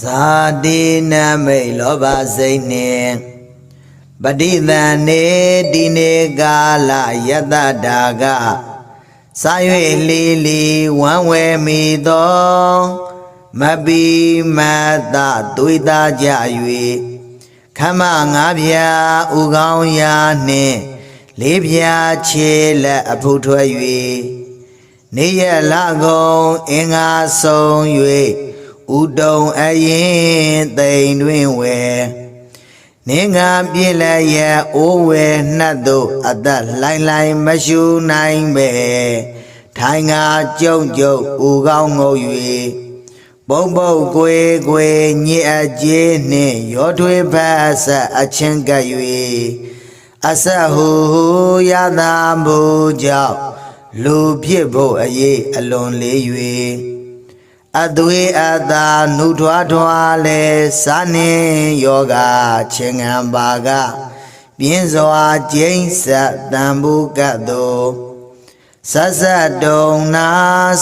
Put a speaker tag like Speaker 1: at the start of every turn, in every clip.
Speaker 1: ဇာတိနမိတ်လောဘစိတ်နှင့်ပဋိသန္နေဒီနေကာလယတတာကစာ၍လီလီဝမ်းဝဲမိသောမပီမတ္တသွေတာကြ၍ခမငါးပြာဥကောင်းရာနှင့်လေးပြာခြေလက်အဖုထွက်၍နေရလကုံအင်္ဂါဆုံး၍ ဥတုံအရင်တိမ်တွင်ဝယ်နေငါပြည့်လည်းရဲ့အိုးဝယ်နှတ်တို့အသက်လှိုင်းလှိုင်းမရှူနိုင်ပဲထိုင်ငါကြုံကြုံဥကောင်းငုံ၍ပုံပုတ်ကွေကွေညစ်အကျေးနှင့်ရောထွေးဖက်ဆက်အချင်းကပ်၍အဆက်ဟူဟူရသာမှုကြောင့်လူဖြစ်ဖို့အရေးအလွန်လေး၍ အသွေးအသာနှုထွားထွားလဲစာနှင်းယောဂချင်းငံပါကပြင်းစွာကျိမ့်ဆက်တန်ဘူးကတ်သို့ဆက်ဆက်တုံနာ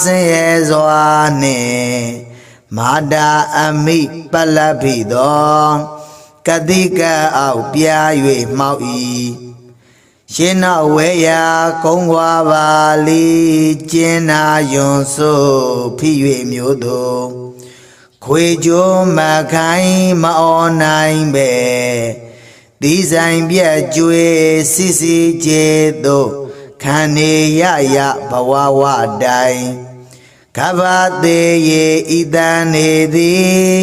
Speaker 1: ဆင်းရဲစွာနှင့်မာတာအမိပလတ်ဖိသောကတိကအောက်ပြား၍မှောက်၏ ရှင်းနောက်ဝဲရာကုန်းွားပါလီကျင်းနာယွန်ဆိုဖိ၍မျိုးတို့ခွေကြိုးမခိုင်းမအောနိုင်ပဲဒီဆိုင်ပြက်ကျွေစီစီကျေတို့ခံနေရရဘဝဝတိုင်ကဘာသေးရေဤတန်နေသည်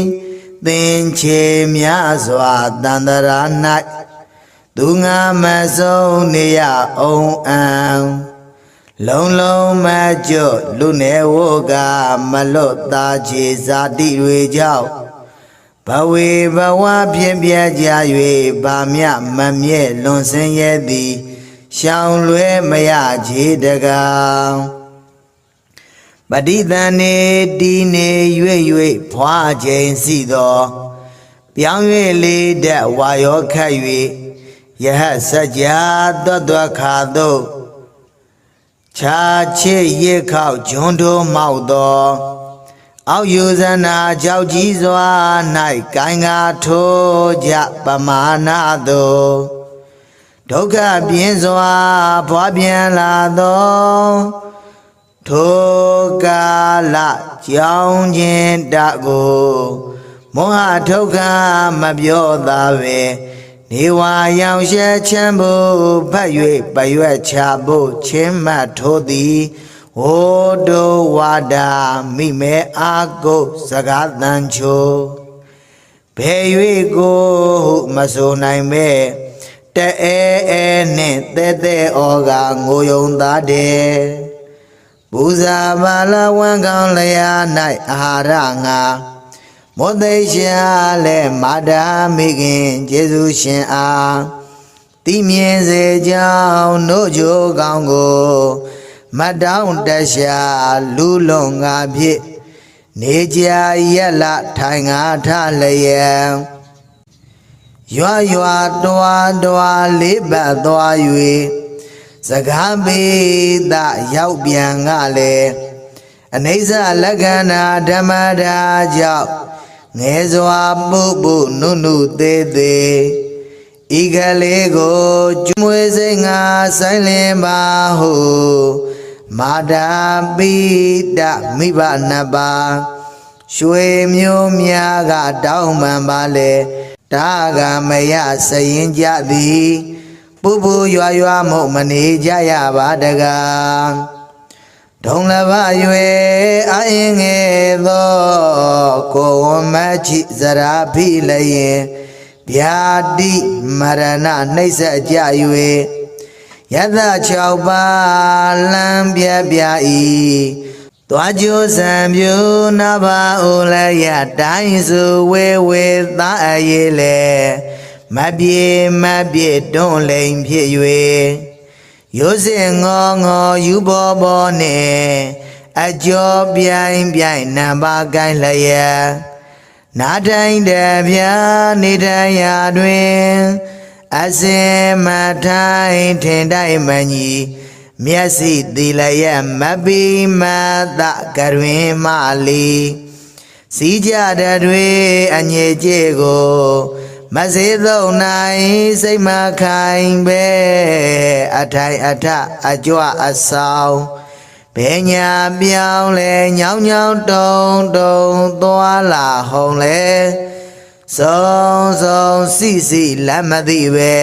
Speaker 1: သင်ချေများစွာတန္တရာ၌ သူငါမဆုံးနေရအောင်အံလုံးလုံးမကျွတ်လူနေဝကမလွတ်သားခြေဇာတိတွေကြောင့်ဘဝေဘဝပြင်းပြကြ၍ဗာမြမမြဲလွန်ဆင်းရဲသည်ရှောင်လွဲမရခြေတကောင်ပဋိသန္နေတီနေ၍၍ဖွာချိန်စီသော ပြောင်း၍လေးတဲ့ဝါရောခတ်၍ ယဟစကြာသွတ်သွတ်ခါသို့ခြာချစ်ရစ်ခောက်ဂျွန်းတို့မောက်သောအောက်ယူဇနာကြောက်ကြီးစွာ၌ကိုင်းကားထိုးကြပမာဏသို့ဒုက္ခပြင်းစွာဖွာပြန်လာသောထိုကာလကြောင်းခြင်းတကိုမောဟဒုက္ခမပြောသာပဲ နေဝါရောင်ရှဲချမ်းဖို့ဖတ်၍ပရွက်ချဖို့ချင်းမတ်ထိုးသည်ဟိုတုဝါဒမိမဲအာကုစကားတန်ချိုဘယ်၍ကိုဟုမဆိုနိုင်မဲတဲအဲအဲနှင့်တဲတဲဩကငိုယုံသားတဲ့ပူဇာပါလဝံကောင်းလျာ၌အာဟာရငါ မောသိရှာလည်းမာတာမိခင်ကျေးဇူးရှင်အားတိမြင်စေကြောင်းနို့ချိုကောင်းကိုမတ်တောင်းတရှာလူလုံးငါဖြစ်နေကြရက်လထိုင်ငါထလျက်ရွာရွာတွားတွားလေးပတ်သွား၍စကားပေသရောက်ပြန်ကလည်းအနိစ္စလက္ခဏာဓမ္မတာကြောင့် ငယ်စွာပုပ်ပုနုနုသေးသေးဤကလေးကိုကျွမွေစိတ်ငါဆိုင်လင်ပါဟုမာတာပိတမိဘနှစ်ပါးရွှေမျိုးများကတောင်းပန်ပါလေတာကမယစရင်ကြသည်ပူပူရွာရွာမို့မနေကြရပါတကား ဒုံလဘရွယ်အအင်းငယ်သောကိုဝမချိဇရာဖိလျင်ဗျာတိမရဏနှိမ့်ဆက်ကြ၍ယသ6ပါးလံပြပြ၏သွားကြိုးစံပြူနာဘာအိုလည်းရတိုင်းစုဝေဝေသားအရေးလေမပြေမပြေတွန်းလိမ်ဖြစ်၍ ရိုးစင်ငေါငေါယူဘောဘောနဲ့အကျော်ပြိုင်ပြိုင်နံပါကိုင်းလျက်နာတိုင်းတပြားနေတိုင်းရာတွင်အစင်မထိုင်ထင်တိုင်းမညီမျက်စိသီလရဲ့မပီမသကရွင်မလီစစီကြတဲ့တွေအငြိကြေကို မစေသုံးနိုင်စိတ်မခိုင်ပဲအထိုင်အထအကြွအဆောင်ဘယ်ညာပြောင်းလဲညောင်းညောင်းတုံတုံသွားလာဟုံလဲစုံစုံစီစီလက်မသိပဲ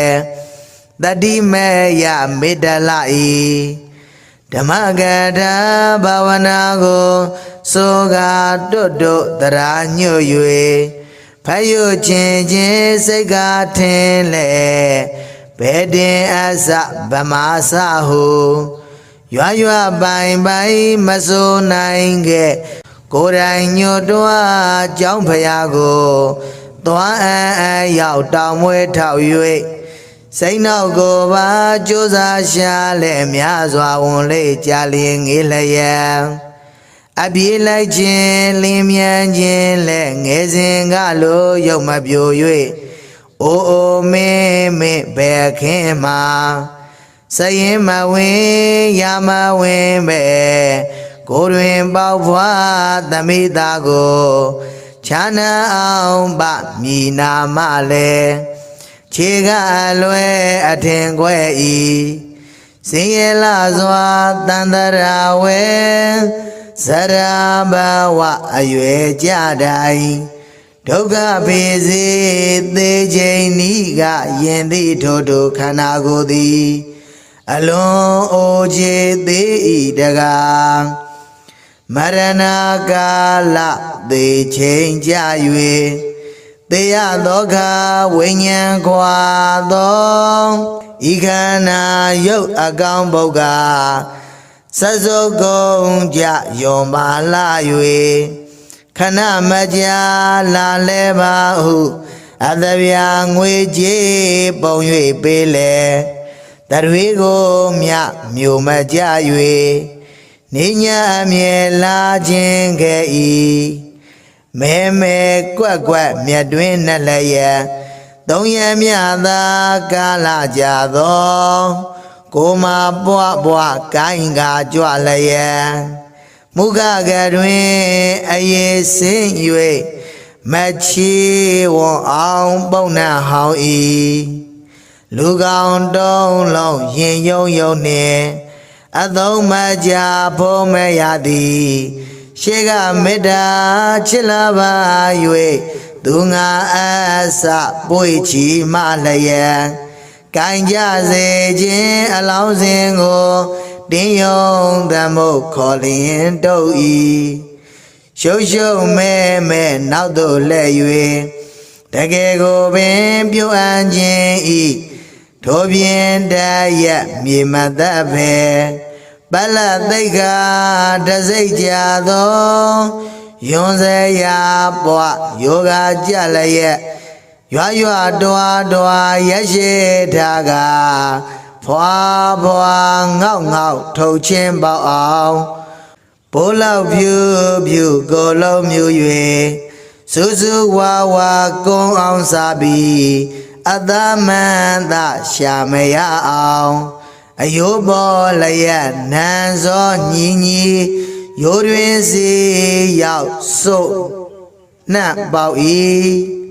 Speaker 1: တတိမေယမေတ္တလာဤဓမ္မကထာဘာဝနာကိုဆိုကာတွတ်တွတ်တရာညွတ်၍ ဖယုချင်းချင်းစိတ်ကထင်းလေဘယ်တင်အစဗမာစဟုရွာရွာပိုင်ပိုင်မစိုးနိုင်ခဲ့ကိုယ်တိုင်ညွတ်တွားကြောင်းဖရာကိုသွားအံ့အံ့ရောက်တောင်မွေထောက်၍စိတ်နောက်ကိုပါကြိုးစားရှာလဲများစွာဝန်လေးကြာလျင်ငေးလျက် အပြေးလိုက်ခြင်းလင်းမြန်ခြင်းလဲငယ်စဉ်ကလိုရုပ်မပြို၍အိုအိုမင်းမင်းဘယ်ခင်မှာစရင်မဝင်ရမဝင်ပဲကိုယ်တွင်ပေါဖွာသမိသားကိုခြာနာအောင်ပမြည်နာမလဲခြေကအလွဲအထင်ခွဲဤစင်ရလာစွာတန်တရာဝဲ ဇရာဘဝအရွယ်ကြတိုင်းဒုက္ခပေစေသေချိန်ဤကယင်သည်ထိုထိုခန္ဓာကိုယ်သည် အလွန်အိုချေသေးဤတကားမရဏကာလသေချိန်ကြ၍သေရသောခါဝိညာဉ်ခွာသောဤခန္ဓာယုတ်အကောင်ဘုတ်က စစုပ်ကုန်ကြယွန်ပါလာ၍ခဏမကြာလာလဲပါဟုအသဗျာငွေကြေးပုံ၍ပေးလေတရွေကိုမြမြို့မကြ၍နေညာအမြဲလာခြင်းခဲ့၏မဲမဲကွက်ကွက်မြတ်တွင်နှလည်းရသုံးရမြသာကာလကြသော ကိုမပွားပွားကိုင်းကာကြွလျက်မုခကတွင်အရေးစင်း၍မချီဝွန်အောင်ပုံနှံဟောင်း၏လူကောင်တုံးလုံးရင်ယုံယုံနှင့်အသုံးမကြဖို့မရသည်ရှေကမေတ္တာချစ်လာပါ၍သူငါအဆပွေချီမလျက် ကိုင်ကြစေခြင်းအလောင်းစဉ်ကိုတင်းယုံသမုတ်ခေါ်လျင်တုတ်၏ရှုပ်ရှုပ်မဲမဲနောက်သို့လဲ၍တကယ်ကိုပင်ပြုအပ်ခြင်းဤထိုဖြင့်တရက်မြေမတ်သက်ပဲပလသိက္ခာတစိတ်ကြသောယွန်စေရာပွားယောဂကြလျက် ရွာရွာတွားတွားရက်ရှိထားကဖွာဖွာငေါက်ငေါက်ထုတ်ချင်းပေါအောင်ဘိုးလောက်ဖြူဖြူကိုလုံးမြူ၍စူးစူးဝါဝါကုန်းအောင်စားပြီးအသမန္တရှာမရအောင်အယိုးပေါ်လျက်နန်းစောညီညီရိုးတွင်စီရောက်စုပ်နှံ့ပေါ၏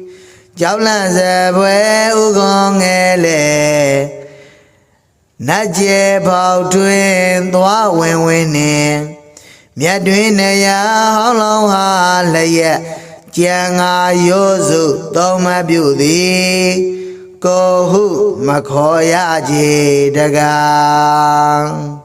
Speaker 1: ကြောက်လန့်စပွဲဥကွန်ငယ်လေနတ်ကျေပေါတွင်သွားဝင်ဝင်နှင့်မြတ်တွင်နေရာဟောင်းလောင်းဟာလျက်ကြံငါရိုးစုသုံးမပြုသည်ကိုဟုမခေါ်ရကြတကား